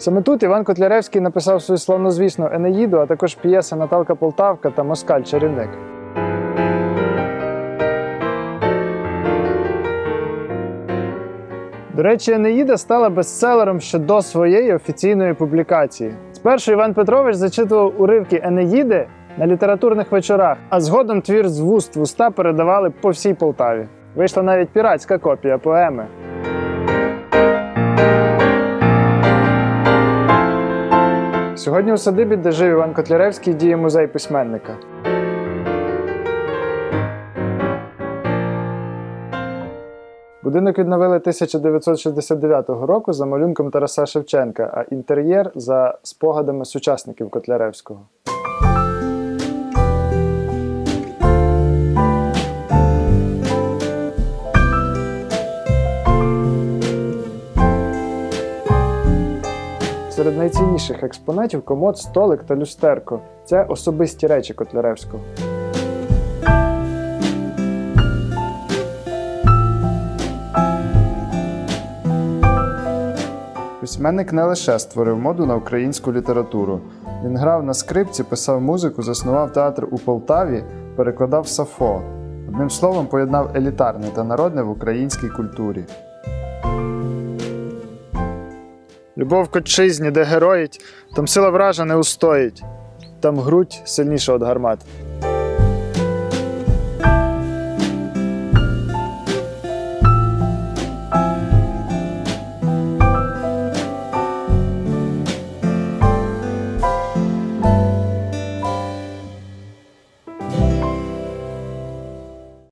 Саме тут Іван Котляревський написав свою славнозвісну Енеїду, а також п'єси Наталка Полтавка та Москаль Чарівник. До речі, Енеїда стала бестселером ще до своєї офіційної публікації. Спершу Іван Петрович зачитував уривки Енеїди на літературних вечорах, а згодом твір з вуст в уста передавали по всій Полтаві. Вийшла навіть піратська копія поеми. Сьогодні у садибі, де жив Іван Котляревський, діє музей письменника. Будинок відновили 1969 року за малюнком Тараса Шевченка, а інтер'єр за спогадами сучасників Котляревського. Серед найцінніших експонатів комод, столик та люстерко. Це особисті речі Котляревського. Письменник не лише створив моду на українську літературу. Він грав на скрипці, писав музику, заснував театр у Полтаві, перекладав Сафо. Одним словом, поєднав елітарне та народне в українській культурі. Любов к де героїть, там сила вража не устоїть, там грудь сильніша від гармат.